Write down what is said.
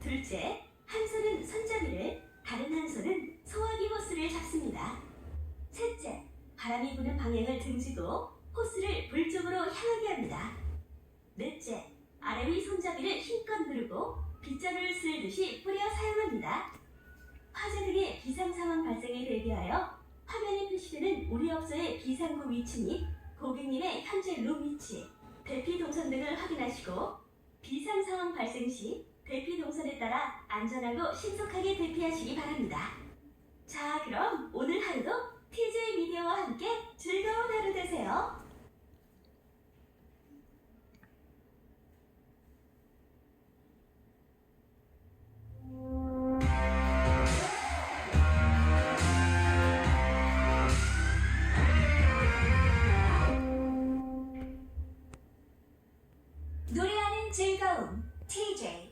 둘째, 한 손은 손잡이를, 다른 한 손은 소화기 호스를 잡습니다. 셋째, 바람이 부는 방향을 등지고 호스를 불 쪽으로 향하게 합니다. 넷째, 아래 위 손잡이를 힘껏 누르고 빗자루를 쓸듯이 뿌려 사용합니다. 화재 등의 비상 상황 발생에 대비하여 화면에 표시되는 우리 업소의 비상구 위치 및 고객님의 현재 룸 위치, 대피 동선 등을 확인하시고 발생 시 대피 동선에 따라 안전하고 신속하게 대피하시기 바랍니다. 자, 그럼 오늘 하루도 TJ 미디어와 함께 즐거운 하루 되세요. 노래하는 즐거움 TJ